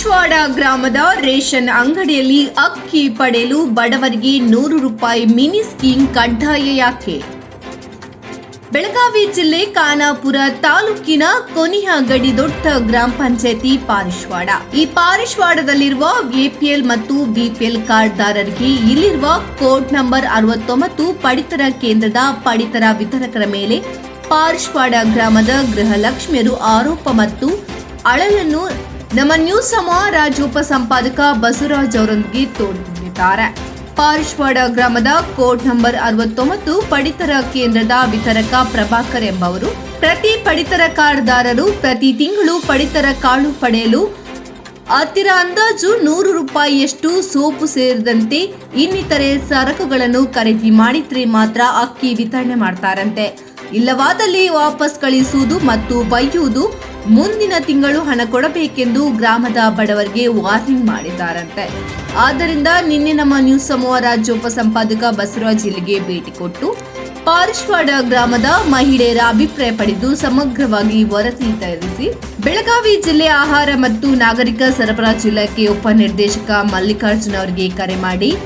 ಪಾರಿಶ್ವಾಡ ಗ್ರಾಮದ ರೇಷನ್ ಅಂಗಡಿಯಲ್ಲಿ ಅಕ್ಕಿ ಪಡೆಯಲು ಬಡವರಿಗೆ ನೂರು ರೂಪಾಯಿ ಮಿನಿ ಸ್ಕೀಮ್ ಕಡ್ಡಾಯ ಯಾಕೆ? ಬೆಳಗಾವಿ ಜಿಲ್ಲೆ ಖಾನಾಪುರ ತಾಲೂಕಿನ ಕೊನಿಹಗಡಿ ದೊಡ್ಡ ಗ್ರಾಮ ಪಂಚಾಯತಿ ಪಾರಿಶ್ವಾಡ. ಈ ಪಾರಿಶ್ವಾಡದಲ್ಲಿರುವ ಎಪಿಎಲ್ ಮತ್ತು ಬಿಪಿಎಲ್ ಕಾರ್ಡ್ದಾರರಿಗೆ ಇಲ್ಲಿರುವ ಕೋಡ್ ನಂಬರ್ ಅರವತ್ತೊಂಬತ್ತು ಪಡಿತರ ಕೇಂದ್ರದ ಪಡಿತರ ವಿತರಕರ ಮೇಲೆ ಪಾರಿಶ್ವಾಡ ಗ್ರಾಮದ ಗೃಹಲಕ್ಷ್ಮಿಯರು ಆರೋಪ ಮತ್ತು ಅಳಲನ್ನು ನಮ್ಮ ನ್ಯೂಸ್ ರಾಜ್ಯ ಉಪಸಂಪಾದಕ ಬಸವರಾಜ್ ಅವರೊಂದಿಗೆ ತೋಡಿಕೊಂಡಿದ್ದಾರೆ ಪಾರಿಶ್ವಾಡ ಗ್ರಾಮದ ಕೋಟ್ ನಂಬರ್ ಅರವತ್ತೊಂಬತ್ತು, ಪಡಿತರ ಕೇಂದ್ರದ ವಿತರಕ ಪ್ರಭಾಕರ್ ಎಂಬವರು ಪ್ರತಿ ಪಡಿತರ ಕಾರ್ಡ್ದಾರರು ಪ್ರತಿ ತಿಂಗಳು ಪಡಿತರ ಕಾಳು ಪಡೆಯಲು ಹತ್ತಿರ ಅಂದಾಜು ನೂರು ರೂಪಾಯಿಯಷ್ಟು ಸೋಪು ಸೇರಿದಂತೆ ಇನ್ನಿತರೆ ಸರಕುಗಳನ್ನು ಖರೀದಿ ಮಾಡಿದ್ರೆ ಮಾತ್ರ ಅಕ್ಕಿ ವಿತರಣೆ ಮಾಡ್ತಾರಂತೆ. ಇಲ್ಲವಾದಲ್ಲಿ ವಾಪಸ್ ಕಳಿಸುವುದು ಮತ್ತು ಬೈಯುವುದು ಮುಂದಿನ ತಿಂಗಳು ಹಣ ಕೊಡಬೇಕೆಂದು ಗ್ರಾಮದ ಬಡವರಿಗೆ ವಾರ್ನಿಂಗ್ ಮಾಡಿದ್ದಾರಂತೆ. ಆದ್ದರಿಂದ ನಿನ್ನೆ ನಮ್ಮ ನ್ಯೂಸ್ ಸಮೂಹ ರಾಜ್ಯ ಉಪಸಂಪಾದಕ ಬಸವರಾಜ್ ಇಲ್ಲಿಗೆ ಭೇಟಿ ಕೊಟ್ಟು ಪಾರಿಶ್ವಾಡ ಗ್ರಾಮದ ಮಹಿಳೆಯರ ಅಭಿಪ್ರಾಯ ಪಡೆದು ಸಮಗ್ರವಾಗಿ ವರದಿ ತಯಾರಿಸಿ ಬೆಳಗಾವಿ ಜಿಲ್ಲೆ ಆಹಾರ ಮತ್ತು ನಾಗರಿಕ ಸರಬರಾಜು ಇಲಾಖೆ ಉಪನಿರ್ದೇಶಕ ಮಲ್ಲಿಕಾರ್ಜುನ ಅವರಿಗೆ ಕರೆ ಮಾಡಿ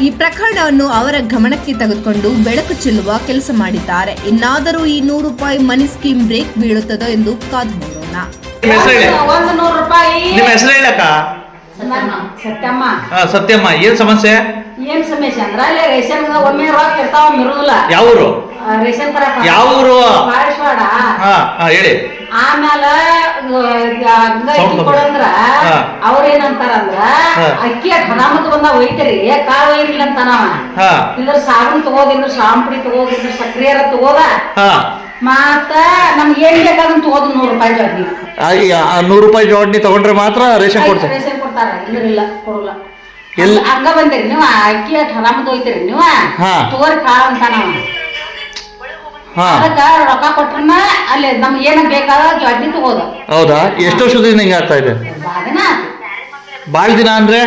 ಈ ಪ್ರಕರಣವನ್ನು ಅವರ ಗಮನಕ್ಕೆ ತೆಗೆದುಕೊಂಡು ಬೆಳಕು ಚೆಲ್ಲುವ ಕೆಲಸ ಮಾಡಿದ್ದಾರೆ. ಇನ್ನಾದರೂ ಈ ನೂರು ರೂಪಾಯಿ ಮನಿ ಸ್ಕೀಮ್ ಬ್ರೇಕ್ ಬೀಳುತ್ತದೋ ಎಂದು ಕಾದು ನೋಡೋಣ. ನಿಮ್ಮ ಹೆಸರು ಒಂದು ನೂರು ರೂಪಾಯಿ. ನಿಮ್ಮ ಹೆಸರು ಹೇಳಕ್ಕ ಸತ್ಯಮ್ಮ. ಸತ್ಯಮ್ಮ. ಹಾ, ಸತ್ಯಮ್ಮ. ಏನ್ ಸಮಸ್ಯೆ? ಏನ್ ಸಮಸ್ಯೆ ಅಂದ್ರ ಅಲ್ಲಿ ರೇಷನ್ ಒಮ್ಮೆ ರೊಕ್ಕ ಇರ್ತಾವ ಒಮ್ಮೆ ಇರುದಿಲ್ಲ. ಯಾವ ಊರು ಆ, ರೇಷನ್ ತರ ಯಾವ ಊರು? ಪಾರಿಶ್ವಾಡ ಹಾ ಹಾ ಹೇಳಿ. ಆಮ್ಯಾಲ ಅಕ್ಕಿ ಕೊಡಂದ್ರ. ಅವ್ರ ಏನಂತಾರಂದ್ರ ಹಾ. ಅಕ್ಕಿ ಹಣಾಮತ್ ಬಂದ ಒಯ್ತರಿ ಕಾಳು ಇಲ್ಲ ಅಂತ ಹಾ. ಇದ್ರ ಸಾಬೂನ್ ತಗೋದ್ ಸಾಂಪ್ರಿ ಶಾಂಪುಡಿ ತಗೋದ್ ಇದ್ರ ಸಕ್ರಿಯರ ತಗೋದ? ಮತ್ತ ನಮ್ಗೆ ಏನ್ ಬೇಕಾದಂತ ತಗೋದ್ ನೂರು ರೂಪಾಯಿ ಜೋಡ್ನಿ. ನೂರು ರೂಪಾಯಿ ಜೋಡ್ನಿ ತಗೊಂಡ್ರೆ ಮಾತ್ರ ರೇಷನ್ ಕೊಡ್ತಾರೆ ರೇಷನ್ ಕೊಡ್ತಾರ. ಇಲ್ಲ ಕೊಡಲ್ಲ. ಎಲ್- ಹಂಗ- ಬಂದಿರಿ ನೀವು ಅಕ್ಕಿ ಹರಾಮದ್ ಹೋಯ್ತಿರಿ ನೀವು. ಹಾ. ಕಾಳ ಅಂತ ನಾವು. ಹಾ. ಅದಕ್ಕ ರೊಕ್ಕ ಕೊಟ್ರನ ಅಲ್ಲಿ ನಮ್ಗೆ ಏನ ಬೇಕಾದ ಜಡ್ಡಿ ತಗೋದು. ಹೌದಾ? ಎಷ್ಟು ವರ್ಷದಿಂದ ಹಿಂಗೆ ಆಗ್ತಾ ಇದೆ? ಭಾಳ ದಿನ ಅಂದ್ರೆ?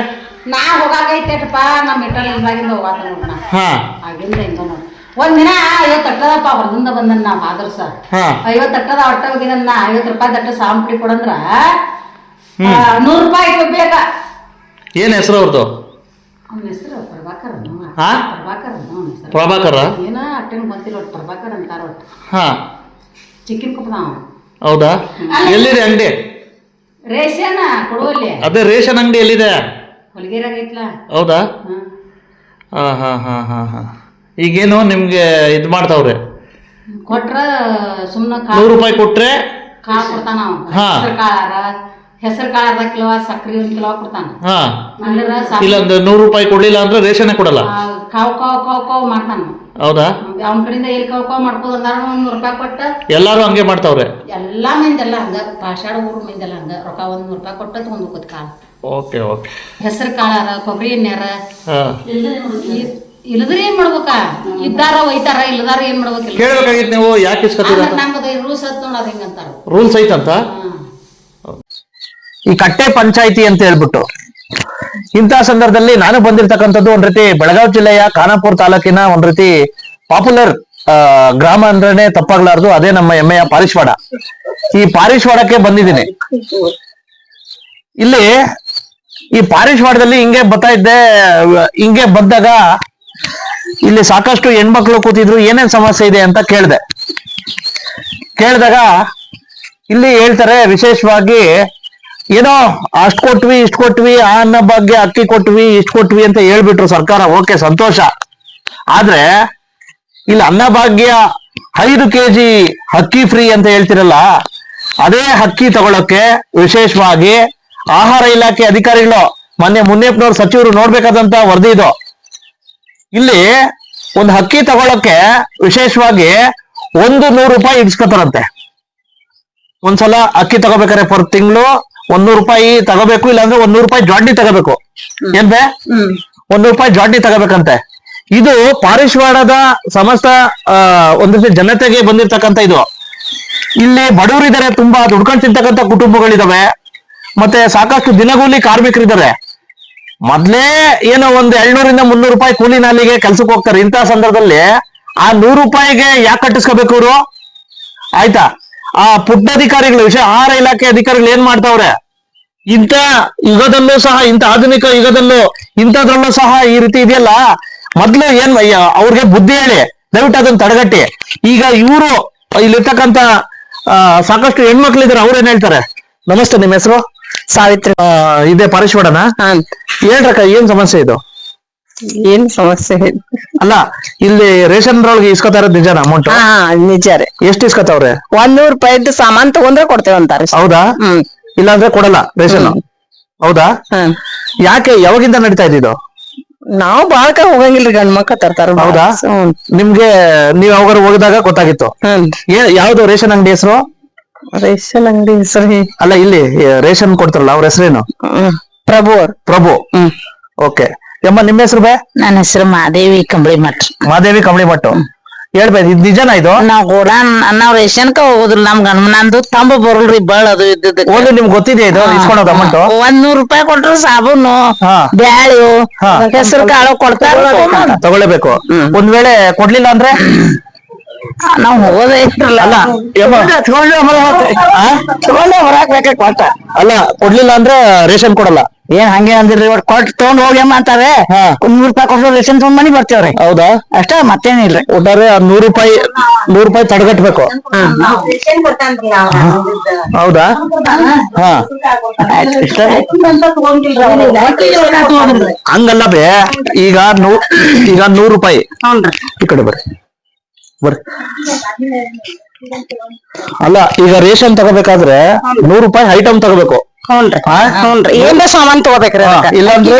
ನಾ ಹೋಗಾಗೈತೇಟಪ್ಪ ನಮ್ಮ ಇಟ್ಟಲ್ ಇಲ್ದಾಗಿಂದ ಹೋಗಾತ ನೋಡ್ನ ಹಾ. ಆಗಿಂದ ಹಿಂಗ ನೋಡಿ. ಒಂದಿನ ಐವತ್ತು ಅಟ್ಟದಪ್ಪ ಹೊರದಿಂದ ಬಂದನ್ ನಾ ಆದರ್ಸ ಹಾ. ಐವತ್ತು ಅಟ್ಟದ ಹೊಟ್ಟ ಹೋಗಿದನ್ ನಾ ಐವತ್ತು ರೂಪಾಯಿ ದಟ್ಟ ಸಾಂಪಡಿ ಕೊಡಂದ್ರ. ಆ, ನೂರು ರೂಪಾಯಿ ಬೇಕಾ ಏನ್ ಹೆಸರು ಅವ್ರದ್ದು ಅವನ ಹೆಸರು ಪ್ರಭಾಕರ್. ಹಾ? ಪ್ರಭಾಕರ್ ಅವ್ನು ಅವ್ನ ಹೆಸರು. ಪ್ರಭಾಕರ? ಏನ ಅಟ್ಟೇನು ಗೊತ್ತಿಲ್ಲ ಒಟ್ಟು ಪ್ರಭಾಕರ್ ಅಂತಾರ ಒಟ್ಟು ಹಾ. ಚಿಕ್ಕಿನ ಕೊಪ್ಪದ ಅವ ಹೌದಾ ಎಲ್ಲಿದೆ ಅಂಗಡಿ? ರೇಷನ್ ಕೊಡುವಲ್ಲಿ. ಅದೇ ರೇಷನ್ ಅಂಗಡಿ ಎಲ್ಲಿದೆ? ಹೊಲಿಗೆರಾಗ ಐತ್ಲ ಹೌದಾ? ಹ್ಮ್. ಹಾ ಹಾ ಹಾ ಹಾ ಹಾಂ. ಈಗೇನು ನಿಮ್ಗೆ ಇದು ಮಾಡ್ತಾವ್ರೆ? ಕೊಟ್ರ ಸುಮ್ನ ನೂರು ರೂಪಾಯಿ ಕೊಟ್ರೆ ಕಾಳು ಕೊಡ್ತಾನ ಅವ ಹಾ. ಹೆಸರು ಕಾಳಾರ ಹೆಸರು ಕಾಳು ಅರ್ಧ ಕಿಲೋ ಸಕ್ರಿ ಒಂದ್ ಕಿಲೋ ಕೊಡ್ತಾನ. ಹಾ. ಅಂದ್ರ ಇಲ್ಲ ಅಂದ್ರೆ ನೂರು ರೂಪಾಯಿ ಕೊಡ್ಲಿಲ್ಲ ಅಂದ್ರೆ ರೇಷನ್ ಕೊಡಲ್ಲ. ಕಾವ್ ಕಾವ್ ಕಾವ್ ಕಾವ್ ಮಾಡ್ತಾನ. ಹೌದಾ? ಅವನ ಕಡೆಯಿಂದ ಎಲ್ಲಿ ಕಾವ್ ಕಾವ್ ಮಾಡ್ಕೋದು ಅಂದಾರ ಒಂದ್ ನೂರು ರೂಪಾಯಿ ಕೊಟ್ಟ. ಎಲ್ಲಾರು ಹಂಗೆ ಮಾಡ್ತಾವ್ರೆ? ಎಲ್ಲಾ ಮಂದೆಲ್ಲ ಹಂಗ ಪಾಷಾಡ ಊರು ಮಂದೆಲ್ಲ ಹಂಗ ರೊಕ್ಕ ಒಂದ್ ನೂರು ರೂಪಾಯಿ ಕೊಟ್ಟ ತಗೊಂಡ್ ಹೋಗೋದ್ ಕಾಳು ಓಕೆ ಓಕೆ. ಹೆಸರು ಕಾಳಾರ ಕೊಬ್ಬರಿ ಎಣ್ಣೆ ಹಾ. ಇಲ್ಲದ್ರೆ ಏನ್ ಮಾಡ್ಬೇಕ? ಇದ್ದಾರ ಒಯ್ತಾರ ಇಲ್ದಾರ ಏನ್ ಮಾಡ್ಬೇಕಿಲ್ಲ. ಕೇಳ್ಬೇಕಾಗಿತ್ತು ನೀವು ಯಾಕೆ ಇಸ್ಕೊತೀರ ಅಂದ್ರೆ ರೂಲ್ಸ್ ಹತ್ ನೋಡ ಹಿಂಗಂತಾರ ರೂಲ್ಸ್ ಐತಂತ? ಈ ಕಟ್ಟೆ ಪಂಚಾಯಿತಿ ಅಂತ ಹೇಳ್ಬಿಟ್ಟು ಇಂತಹ ಸಂದರ್ಭದಲ್ಲಿ ನಾನು ಬಂದಿರ್ತಕ್ಕಂಥದ್ದು ಒಂದ್ ರೀತಿ ಬೆಳಗಾವಿ ಜಿಲ್ಲೆಯ ಖಾನಾಪುರ ತಾಲೂಕಿನ ಒಂದ್ ರೀತಿ ಪಾಪ್ಯುಲರ್ ಗ್ರಾಮ ಅಂದ್ರೆ ತಪ್ಪಾಗ್ಲಾರ್ದು. ಅದೇ ನಮ್ಮ ಹೆಮ್ಮೆಯ ಪಾರಿಶ್ವಾಡ. ಈ ಪಾರಿಶ್ವಾಡಕ್ಕೆ ಬಂದಿದ್ದೀನಿ. ಇಲ್ಲಿ ಈ ಪಾರಿಶ್ವಾಡದಲ್ಲಿ ಹಿಂಗೆ ಬರ್ತಾ ಇದ್ದೆ, ಹಿಂಗೆ ಬಂದಾಗ ಇಲ್ಲಿ ಸಾಕಷ್ಟು ಹೆಣ್ಮಕ್ಳು ಕೂತಿದ್ರು, ಏನೇನ್ ಸಮಸ್ಯೆ ಇದೆ ಅಂತ ಕೇಳ್ದೆ. ಕೇಳಿದಾಗ ಇಲ್ಲಿ ಹೇಳ್ತಾರೆ ವಿಶೇಷವಾಗಿ ಏನೋ ಅಷ್ಟು ಕೊಟ್ವಿ, ಇಷ್ಟು ಕೊಟ್ವಿ, ಆ ಅನ್ನ ಬಗ್ಗೆ ಅಕ್ಕಿ ಕೊಟ್ವಿ, ಇಷ್ಟು ಕೊಟ್ವಿ ಅಂತ ಹೇಳ್ಬಿಟ್ರು ಸರ್ಕಾರ. ಓಕೆ, ಸಂತೋಷ. ಆದ್ರೆ ಇಲ್ಲಿ ಅನ್ನಭಾಗ್ಯ ಐದು ಕೆಜಿ ಅಕ್ಕಿ ಫ್ರೀ ಅಂತ ಹೇಳ್ತಿರಲ್ಲ, ಅದೇ ಅಕ್ಕಿ ತಗೊಳಕ್ಕೆ ವಿಶೇಷವಾಗಿ ಆಹಾರ ಇಲಾಖೆ ಅಧಿಕಾರಿಗಳು, ಮೊನ್ನೆ ಮುನ್ನೇಪ್ನವ್ರು ಸಚಿವರು ನೋಡ್ಬೇಕಾದಂತ ವರದಿ ಇದು. ಇಲ್ಲಿ ಒಂದು ಅಕ್ಕಿ ತಗೊಳಕ್ಕೆ ವಿಶೇಷವಾಗಿ ಒಂದು ನೂರು ರೂಪಾಯಿ ಇಡ್ಸ್ಕೊತಾರಂತೆ. ಒಂದ್ಸಲ ಅಕ್ಕಿ ತಗೋಬೇಕಾರೆ ಪರ್ ತಿಂಗಳು ಒಂದೂರು ರೂಪಾಯಿ ತಗೋಬೇಕು ಇಲ್ಲಾಂದ್ರೆ ಒಂದೂರು ರೂಪಾಯಿ ಜಾಡ್ನಿ ತಗೋಬೇಕು. ಏನ್ಬೆ? ಒಂದೂರು ರೂಪಾಯಿ ಜಾಡ್ನಿ ತಗೋಬೇಕಂತೆ. ಇದು ಪಾರಿಶ್ವಾಡದ ಸಮಸ್ತ ಒಂದಷ್ಟು ಒಂದ್ ಜನತೆಗೆ ಬಂದಿರ್ತಕ್ಕಂಥ ಇದು. ಇಲ್ಲಿ ಬಡವರಿದ್ದಾರೆ ತುಂಬಾ ದುಡ್ಕೊಂಡು ತಿಂತಕ್ಕಂಥ ಕುಟುಂಬಗಳಿದಾವೆ. ಮತ್ತೆ ಸಾಕಷ್ಟು ದಿನಗೂಲಿ ಕಾರ್ಮಿಕರಿದ್ದಾರೆ ಮೊದ್ಲೇ ಏನೋ ಒಂದ್ ಎಳ್ನೂರಿಂದ ಮುನ್ನೂರು ರೂಪಾಯಿ ಕೂಲಿ ನಾಲಿಗೆ ಕೆಲ್ಸಕ್ಕೆ ಹೋಗ್ತಾರೆ. ಇಂತಹ ಸಂದರ್ಭದಲ್ಲಿ ಆ ನೂರು ರೂಪಾಯಿಗೆ ಯಾಕೆ ಕಟ್ಟಿಸ್ಕೋಬೇಕು ಇವರು? ಆಯ್ತಾ? ಆ ಪುಟ್ಟ ಅಧಿಕಾರಿಗಳು ವಿಷಯ ಆಹಾರ ಇಲಾಖೆ ಅಧಿಕಾರಿಗಳು ಏನ್ ಮಾಡ್ತಾವ್ರೆ? ಇಂಥ ಯುಗದಲ್ಲೂ ಸಹ ಇಂಥ ಆಧುನಿಕ ಯುಗದಲ್ಲೂ ಇಂಥದ್ರಲ್ಲೂ ಸಹ ಈ ರೀತಿ ಇದೆಯಲ್ಲ? ಮೊದ್ಲು ಏನ್ ಅವ್ರಿಗೆ ಬುದ್ಧಿ ಹೇಳಿ ದಯವಿಟ್ಟು ಅದನ್ನ ತಡೆಗಟ್ಟಿ. ಈಗ ಇವರು ಇಲ್ಲಿರ್ತಕ್ಕಂತ ಆ, ಸಾಕಷ್ಟು ಹೆಣ್ಮಕ್ಳಿದಾರೆ ಅವ್ರು ಏನ್ ಹೇಳ್ತಾರೆ? ನಮಸ್ತೆ ನಿಮ್ಮ ಹೆಸರು? ಸಾವಿತ್ರಿ. ಇದೆ ಇದೇ ಪಾರಿಶ್ವಾಡನ ಹೇಳ್ರಕ್ಕ ಏನ್ ಸಮಸ್ಯೆ ಇದು? ಏನ್ ಸಮಸ್ಯೆ ಅಲ್ಲ ಇಲ್ಲಿ ರೇಷನ್ ಒಳಗೆ ಇಸ್ಕೊತಾ ಇರೋದು ನಿಜಾನ ಅಮೌಂಟ್ ಹಾ ನಿಜ ರೀ. ಎಷ್ಟು ಇಸ್ಕೊತಾವ್ರೆ? ಒಂದ್ ನೂರ್ ರೂಪಾಯಿದ್ದು ಸಾಮಾನ್ ತಗೊಂಡ್ರೆ ಕೊಡ್ತೇವೆ ಅಂತಾರೆ. ಹೌದಾ? ಹ್ಮ್. ಇಲ್ಲಾಂದ್ರೆ ಕೊಡಲ್ಲ ರೇಷನ್? ಹೌದಾ? ಹ್ಮ್ ಯಾಕೆ ಯಾವಾಗಿಂದ ನಡೀತಾ ಇದ್ದು ನಾವು ಬಾಳಕ ಹೋಗಂಗಿಲ್ರಿ ಗಂಡ್ ಮಕ್ಕ ತರ್ತಾರ ಹೌದಾ? ಹ್ಮ್. ನಿಮ್ಗೆ ನೀವ್ ಯಾವಾಗ ಹೋಗಿದಾಗ ಗೊತ್ತಾಗಿತ್ತು. ಹ್ಮ್. ಏ- ಯಾವ್ದು ರೇಷನ್ ಅಂಗಡಿ ಹೆಸರು? ರೇಷನ್ ಅಂಗಡಿ ಹೆಸರು ಅಲ್ಲ ಇಲ್ಲಿ ಏ, ರೇಷನ್ ಕೊಡ್ತಾರಲ್ಲ ಅವ್ರ ಹೆಸರೇನು? ಪ್ರಭು ಅವ್ರ. ಪ್ರಭು. ಹ್ಮ್. ಓಕೆ. ಯಮ್ಮ ನಿಮ್ಮ ಹೆಸರು ಬೇ? ನನ್ನ ಹೆಸರು ಮಾದೇವಿ ಕಂಬಳಿ ಮಠ್. ಮಾದೇವಿ ಕಂಬಳಿ ಮಠ. ಹೇಳ್ಬೇಕು ಇದು ನಿಜನ ಇದು? ನಾವ್ ಕೂಡ ನಾವ್ ರೇಷನ್ಕ ಹೋಗುದಿಲ್ಲ ನಮ್ ಗಂಡ ನಂದು ತಂಬ ಬರಲ್ರಿ ಬಳ ಅದು ಇದ್ದದ ನಿಮ್ಗೆ ಗೊತ್ತಿದೆ ಇದು? ಇಸ್ಕೊಳೋದು ಅಮೌಂಟ್? ಒಂದ್ ನೂರ್ ರೂಪಾಯಿ ಕೊಟ್ರು ಸಾಬೂನು ಹಾ. ಬ್ಯಾಳಿ ಹಾ. ಹೆಸರು ಕಾಳು ಕೊಡ್ತಾರ ತಗೊಳ್ಳೇಬೇಕು ಒಂದ್ ವೇಳೆ ಕೊಡ್ಲಿಲ್ಲ ಅಂದ್ರೆ? ನಾವ್ ಹೋಗೋದೇ ಇರಲ್ಲ ಅಲ್ಲ ಯಮ್ಮ ಆ? ತಗೊಂಡೆ ಹೊರಕ್ ಬೇಕ ಕೊಟ್ಟ. ಅಲ್ಲ ಕೊಡ್ಲಿಲ್ಲ ಅಂದ್ರೆ ರೇಷನ್ ಕೊಡಲ್ಲ. ಏನ್ ಹಂಗೆ ಅಂದಿರ್ರಿ ಒಟ್ ಕೊಟ್ ತಗೊಂಡ್ ಹೋಗ್ಯಮ್ಮ ಅಂತಾರೆ. ಹಾ. ಒಂದ್ ನೂರ್ ರೂಪಾಯಿ ಕೊಟ್ಟು ರೇಷನ್ ತಗೊಂಡ್ ಮನಿ ಬರ್ತೇವ್ರಿ. ಹೌದಾ? ಅಷ್ಟ ಮತ್ತೇನಿಲ್ರಿ ಒಟ್ಟಾರೆ ಆ ನೂರು ರೂಪಾಯಿ ನೂರು ರೂಪಾಯಿ ತಡೆಗಟ್ಬೇಕು. ಹೌದಾ? ಹಾ. ಹಂಗಲ್ಲ ಬೇ ಈಗ ನೂ ಈಗ ನೂರು ರೂಪಾಯಿ. ಈ ಕಡೆ ಬರ್ರಿ. ಬರ್ರಿ. ಅಲ್ಲ ಈಗ ರೇಷನ್ ತಗೋಬೇಕಾದ್ರೆ ನೂರು ರೂಪಾಯಿ ಐಟಮ್ ತಗೋಬೇಕು. ಹ್ಞೂನ್ರಿ? ಹ್ಞೂನ್ರಿ. ಏನ್ ಸಾಮಾನ್ ತಗೋಬೇಕ್ರಿ. ಇಲ್ಲಾಂದ್ರೆ-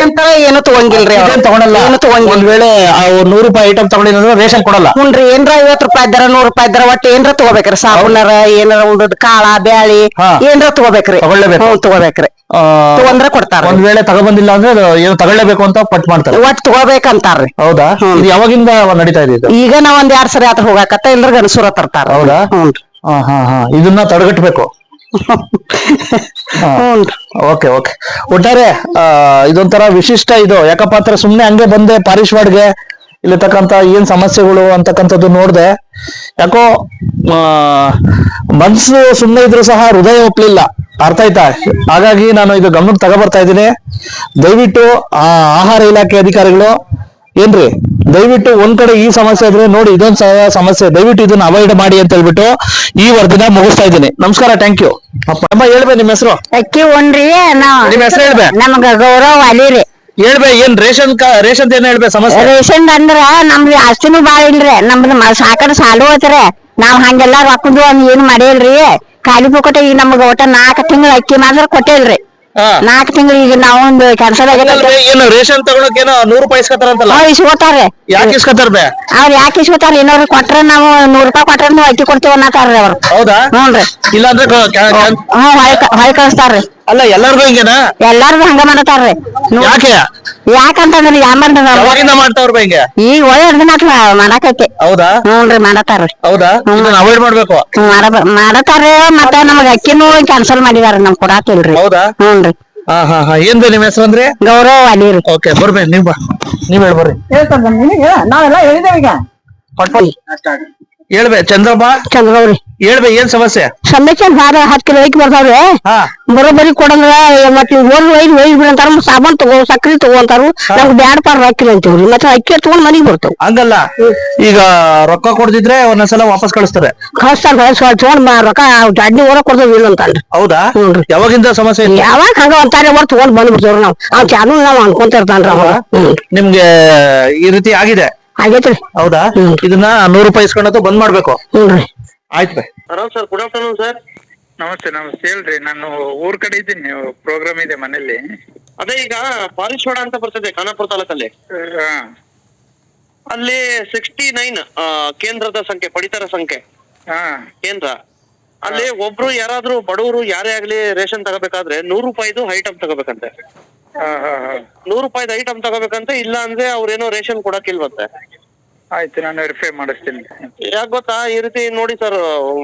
ಏನು ತಗೊಂಗಿಲ್ರಿ. ಇದೇನ್ ತಗೊಳಲ್ಲ ಏನು ತಗೊಂಗಿಲ್ಲ. ಒಂದ್ ವೇಳೆ ಆ ನೂರು ರೂಪಾಯಿ ಐಟಮ್ ತಗೊಂಡಿಲ್ಲ ಅಂದ್ರೆ ರೇಷನ್ ಕೊಡಲ್ಲ? ಹ್ಞೂನ್ರಿ. ಏನ್ರ ಐವತ್ ರೂಪಾಯಿ ಇದ್ದಾರ ನೂರ್ ರೂಪಾಯಿ ಇದ್ದಾರ ಒಟ್ಟ ಏನ್ರ ತಗೋಬೇಕ್ರಿ. ಸಾಬೂನರ ಏನಾರ ಉಂಡದ್ ಕಾಳ ಬ್ಯಾಳಿ. ಏನ್ರ ತಗೋಬೇಕ್ರಿ. ತಗೊಳ್ಳೇಬೇಕು. ಹ್ಞೂ ತಗೋಬೇಕ್ರಿ. ತಗೊಂಡ್ರೆ ಕೊಡ್ತಾರ ಒಂದ್ ವೇಳೆ ತಗೊಬಂದಿಲ್ಲ ಅಂದ್ರೆ ಅದು ಏನು ತಗೊಳ್ಳೇಬೇಕು ಅಂತ ಪಟ್ ಮಾಡ್ತಾರೆ. ಒಟ್ ತಗೋಬೇಕಂತಾರ್ರಿ. ಹೌದಾ? ಇದು ಯಾವಾಗಿಂದ ನಡೀತಾ ಇದೆ ಈಗ ನಾವ್ ಒಂದ್ ಎರಡ್ ಸರಿ ಆತ್ರ ಹೋಗಾಕತ್ತ ಇಲ್ದ್ರ ಗನಸೂರ ತರ್ತಾರ ಹೌದಾ? ಹ್ಞೂನ್ರಿ. ಹಾ ಹಾ ಹಾ. ಇದನ್ನ ತಡೆಗಟ್ಬೇಕು. Okay okay. ಒಟ್ಟಾರೆ ಇದೊಂಥರ ವಿಶಿಷ್ಟ ಇದು. ಯಾಕಪ್ಪ ಅಂದ್ರೆ ಸುಮ್ನೆ ಹಂಗೆ ಬಂದೆ ಪಾರಿಶ್ವಾಡ್ಗೆ ಇಲ್ಲಿರ್ತಕ್ಕಂತ ಏನ್ ಸಮಸ್ಯೆಗಳು ಅಂತಕ್ಕಂಥದ್ದು ನೋಡ್ದೆ. ಯಾಕೋ ಮನ್ಸು ಸುಮ್ಮನೆ ಇದ್ರು ಸಹ ಹೃದಯ ಒಪ್ಲಿಲ್ಲ. ಅರ್ಥ ಆಯ್ತಾ? ಹಾಗಾಗಿ ನಾನು ಇದು ಗಮನಕ್ಕೆ ತಗೊಬರ್ತಾ ಇದ್ದೀನಿ. ದಯವಿಟ್ಟು ಆಹಾರ ಇಲಾಖೆ ಅಧಿಕಾರಿಗಳು ಏನ್ರಿ? ದಯವಿಟ್ಟು ಒಂದ್ ಕಡೆ ಈ ಸಮಸ್ಯೆ ಇದ್ರೆ ನೋಡಿ ಇದೊಂದ್ ಸಮಸ್ಯೆ. ದಯವಿಟ್ಟು ಇದನ್ನ ಅವಾಯ್ಡ್ ಮಾಡಿ ಅಂತ ಹೇಳ್ಬಿಟ್ಟು ಈ ವರದಿನ ಮುಗಿಸ್ತಾ ಇದ್ದೀನಿ. ನಮಸ್ಕಾರ ಥ್ಯಾಂಕ್ ಯು ಅಮ್ಮ ಹೇಳ್ಬೇ ನಿಮ್ಮ ಹೆಸರು? ಅಕ್ಕಿ ನಾವ್ ನಿಮ್ ಹೆಸರು ಹೇಳ್ಬೇ? ನಮ್ಗ ಗೌರವ ಅಲಿರಿ ಹೇಳ್ಬೇ ಏನ್ ರೇಷನ್ ರೇಷನ್ ಏನ್ ಹೇಳ್ಬೇ ಸಮಸ್ಯೆ? ರೇಷನ್ ಅಂದ್ರ ನಮ್ದು ಆಸ್ತಿನೂ ಬಾಳ ಇಲ್ರಿ. ನಮ್ದು ಸಾಕಡ ಸಾಲು ಹೋತ್ರಿ ನಾವ್ ಹಂಗೆಲ್ಲಾ ರೊಕ್ಕದು ಒಂದ್ ಏನ್ ಮಾಡಿಲ್ರಿ. ಖಾಲಿ ಪುಕ್ಕಟ ಈಗ ನಮ್ಗ ಒಟ್ಟ ನಾಲ್ಕು ತಿಂಗಳ ಅಕ್ಕಿ ಮಾತ್ರ ಕೊಟ್ಟೇಲ್ರಿ. ನಾಲ್ಕ ತಿಂಗಳು ಈಗ ನಾವೊಂದು ಕ್ಯಾನ್ಸಲ್ ಏನು ರೇಷನ್ ತಗೊಳಕ್ ಏನೋ ನೂರು ರೂಪಾಯಿ ಇಸ್ಕೊತಾರಂತಲ್ಲ? ಅವ್ ಇಸ್ಕೋತಾರ್ರಿ ಯಾಕೆ ಇಸ್ಕೊತಾರ ಬೇ? ಅವ್ರ ಯಾಕೆ ಇಸ್ಕೋತಾರ? ಇನ್ನೋರು ಕೊಟ್ರ ನಾವು ನೂರ್ ರೂಪಾಯಿ ಕೊಟ್ರೆ ನೀವು ಅಕ್ಕಿ ಕೊಡ್ತೀವಿ ಅನ್ನತಾರ್ರಿ ಅವ್ರು. ಹೌದಾ? ಹ್ಞೂನ್ರಿ ಇಲ್ಲಾಂದ್ರೆ ಕ- ಕ್ಯಾ- ಕ್ಯಾ- ಹ್ಞೂ ಹೊಳ್ ಹೊಳ್ ಕಳಿಸ್ತಾರ್ರಿ. ಅಲ್ಲ ಎಲ್ಲಾರ್ಗು ಹಿಂಗೇನಾ? ಎಲ್ಲಾರ್ದು ಹಂಗ ಮಾಡತಾರ್ರಿ. ಯಾಕೆ? ಯಾಕಂತಂದ್ರೆ ಯಾಮಂದ್ರ ಯಾವಾಗಿಂದ ಮಾಡ್ತಾವ್ರ ಬೇ ಹಿಂಗೆ? ಈಗ ಒಳ್ಳೆ ಅರ್ಧನಾಕ್ ಮಾಡಾಕೈತಿ. ಹೌದಾ? ಹ್ಞೂನ್ರಿ ಮಾಡತಾರ್ರಿ. ಹೌದಾ? ಇದನ್ನ ಅವಾಯ್ಡ್ ಮಾಡ್ಬೇಕು? ಮಾಡ ಮಾಡತಾರ ಮತ್ತ ನಮಗ ಅಕ್ಕಿನೂ ಕ್ಯಾನ್ಸಲ್ ಮಾಡಿದಾರ ನಮ್ ಕೊಡಾತಿಲ್ರಿ. ಹೌದಾ? ಹ್ಞೂನ್ರಿ. ಹಾ ಹಾ ಹಾ. ಏನ್ ಬೇ ನಿಮ್ಮ ಹೆಸರು ಅಂದ್ರೆ? ಗೌರವ ಅಲಿರಿ ಓಕೆ ಬರ್ಬೇ ನೀವ್ ಬಾ. ನೀವ್ ಹೇಳ್ ಬರ್ರಿ. ನಾವೆಲ್ಲ ಹೇಳಿದೆ ಈಗ. ಪಟ್ ಪಟ್. ಹೇಳ್ಬೇ ಚಂದ್ರಪ್ಪ? ಚಂದ್ರವ್ರಿ ಹೇಳ್ಬೇ ಏನ್ ಸಮಸ್ಯೆ? ಸಮಸ್ಯೆ ಬಾಳ ಹತ್ತು ಕಿಲೋ ಐಕ್ ಬರ್ತಾವ್ರಿ ಹಾ. ಬರೋಬ್ಬರಿ ಕೊಡಂದ್ರ ಮತ್ ನೀವು ಓದ್ ಒಯ್ದು ಒಯ್ದು ಬಿಡಂತಾರ ಸಾಬೂನ್ ತಗೋ ಸಕ್ರಿ ತಗೋಂತಾರು ನಮ್ಗೆ ಬ್ಯಾಡ ಪಾರ್ ಅಕ್ಕಿ ಅಂತೀವ್ರಿ. ಮತ್ತೆ ಅಕ್ಕಿ ತಗೊಂಡ್ ಮನಿಗ್ ಬರ್ತಾವ. ಹಂಗಲ್ಲ. ಈಗ ರೊಕ್ಕ ಕೊಡ್ದಿದ್ರೆ ಒಂದೊಂದ್ಸಲ ವಾಪಸ್ ಕಳಿಸ್ತಾರೆ. ಕಳಿಸ್ತಾರ ತಗೊಂಡ್ ಬಾ ರೊಕ್ಕ ಜಾಡ್ನಿ ಓರ ಕೊಡ್ತಾವ ಇಲ್ಲ ಅಂತಲ್ರಿ ಹೌದಾ? ಹ್ಞೂನ್ರಿ. ಯಾವಾಗಿಂದ ಸಮಸ್ಯೆ? ಯಾವಾಗ ಹಂಗ ಅಂತಾರೆ ಹೊರ ತಗೊಂಡ್ ಬಂದ್ಬಿಡ್ತೇವ್ರಿ ನಾವ್. ಆ ಚಾನು ನಾವ್ ಅನ್ಕೊಂತಿರ್ತಾನ್ರಿ ಅವ ಹ್ಮ್ ನಿಮ್ಗೆ ಈ ರೀತಿ ಆಗಿದೆ. ಆಗೈತ್ರಿ ಹೌದಾ? ಇದನ್ನ ನೂರು ರೂಪಾಯಿ ಇಸ್ಕೊಂಡದ್ದು ಬಂದ್ ಮಾಡ್ಬೇಕು. ಹ್ಞೂನ್ರಿ ಆಯ್ತು ಬೇ. Hello sir good afternoon sir. ನಮಸ್ತೆ ನಮಸ್ತೆ. ಹೇಳ್ರಿ ನಾನು ಊರ್ ಕಡೆ ಇದ್ದೀನಿ ಪ್ರೋಗ್ರಾಮ್ ಇದೆ ಮನೇಲಿ ಅದೇ ಈಗ ಪಾರಿಶ್ವಾಡ ಅಂತ ಬರ್ತದೆ ಖಾನಾಪುರ ತಾಲೂಕಲ್ಲಿ. ಹಾ. ಅಲ್ಲಿ ಸಿಕ್ಸ್ಟಿ ನೈನ್ ಕೇಂದ್ರದ ಸಂಖ್ಯೆ ಪಡಿತರ ಸಂಖ್ಯೆ. ಹಾ. ಕೇಂದ್ರ. ಅಲ್ಲಿ ಒಬ್ರು ಯಾರಾದ್ರೂ ಬಡವರು ಯಾರೇ ಆಗ್ಲಿ ರೇಷನ್ ತಗೋಬೇಕಾದ್ರೆ ನೂರು ರೂಪಾಯಿದು ಐಟಮ್ ತಗೋಬೇಕಂತೆ. ಹಾ ಹಾ ಹಾ. ನೂರು ರೂಪಾಯಿದು ಐಟಮ್ ತಗೋಬೇಕಂತೆ ಇಲ್ಲ ಅಂದ್ರೆ ಅವ್ರೇನೋ ರೇಷನ್ ಕೊಡಕ್ಕಿಲ್ವಂತೆ. ಆಯ್ತು ನಾನು ವೆರಿಫೈ ಮಾಡಿಸ್ತೀನಿ. ಯಾಕೆ ಗೊತ್ತಾ ಈ ರೀತಿ ನೋಡಿ ಸರ್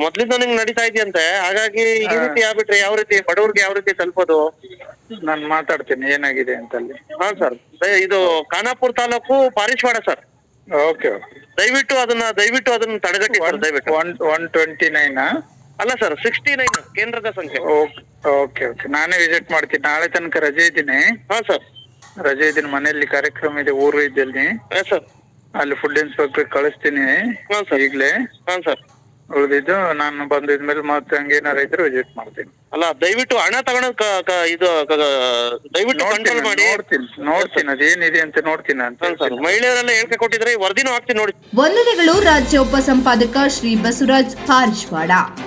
ಮೊದ್ಲಿಂದ ನಿಂಗೆ ನಡೀತಾ ಇದೆಯಂತೆ ಹಾಗಾಗಿ ಈ ರೀತಿ ಆಗ್ಬಿಟ್ರೆ ಯಾವ ರೀತಿ ಬಡವ್ರಿಗೆ ಯಾವ ರೀತಿ ತಲುಪೋದು? ನಾನು ಮಾತಾಡ್ತೀನಿ ಏನಾಗಿದೆ ಅಂತ ಅಲ್ಲಿ ಹಾ ಸರ್ ಇದು Khanapura taluk Parishwad sir okay okay. ದಯವಿಟ್ಟು ಅದನ್ನ ದಯವಿಟ್ಟು ಅದನ್ನ ತಡೆಗಟ್ಟಿ ಸರ್ ದಯವಿಟ್ಟು. ಒನ್ ಒನ್ ಟ್ವೆಂಟಿ ನೈನಾ ಅಲ್ಲ ಸರ್ ಸಿಕ್ಸ್ಟಿ ನೈನ್ ಕೇಂದ್ರದ ಸಂಖ್ಯೆ. ಓಕೆ ಓಕೆ ನಾನೇ ವಿಸಿಟ್ ಮಾಡ್ತೀನಿ. ನಾಳೆ ತನಕ ರಜೆ ಇದ್ದೀನಿ. ಹಾ ಸರ್ ರಜೆ ಇದ್ದೀನಿ ಮನೆಯಲ್ಲಿ ಕಾರ್ಯಕ್ರಮ ಇದೆ ಊರು ಇದ್ದಲ್ಲಿ. ಹಾ ಸರ್ ಅಲ್ಲಿ ಫುಡ್ ಇನ್ಸ್ಪೆಕ್ಟರ್ ಕಳಿಸ್ತೀನಿ ಹಾ ಸರ್ ಈಗಲೇ. ಹಾ ಸರ್ ಉಳಿದಿದ್ದು ನಾನು ಬಂದಿದ್ಮೇಲೆ ಮತ್ತೆ ಹಂಗೇನಾರ ಇದ್ರೆ ವಿಸಿಟ್ ಮಾಡ್ತೀನಿ. ಅಲ್ಲ ದಯವಿಟ್ಟು ಹಣ ತಗೊಳೋದ್ ಕ- ಕ- ಇದು ಕ- ದಯವಿಟ್ಟು ನೋಡ್ತೀನಿ ಕಂಟ್ರೋಲ್ ಮಾಡಿ. ನೋಡ್ತೀನಿ ನೋಡ್ತೀನಿ. ಅದೇನಿದೆ ಅಂತ ನೋಡ್ತೀನಿ ಅಂತ ಹಾ ಸರ್ ಮಹಿಳೆಯರೆಲ್ಲ ಹೇಳ್ಕೆ ಕೊಟ್ಟಿದ್ರೆ ಈ ವರದಿನೂ ಹಾಕ್ತೀನಿ ನೋಡಿ. ವಂದನೆಗಳು ರಾಜ್ಯ ಉಪಸಂಪಾದಕ ಶ್ರೀ ಬಸವರಾಜ್ ಪಾರಿಶ್ವಾಡ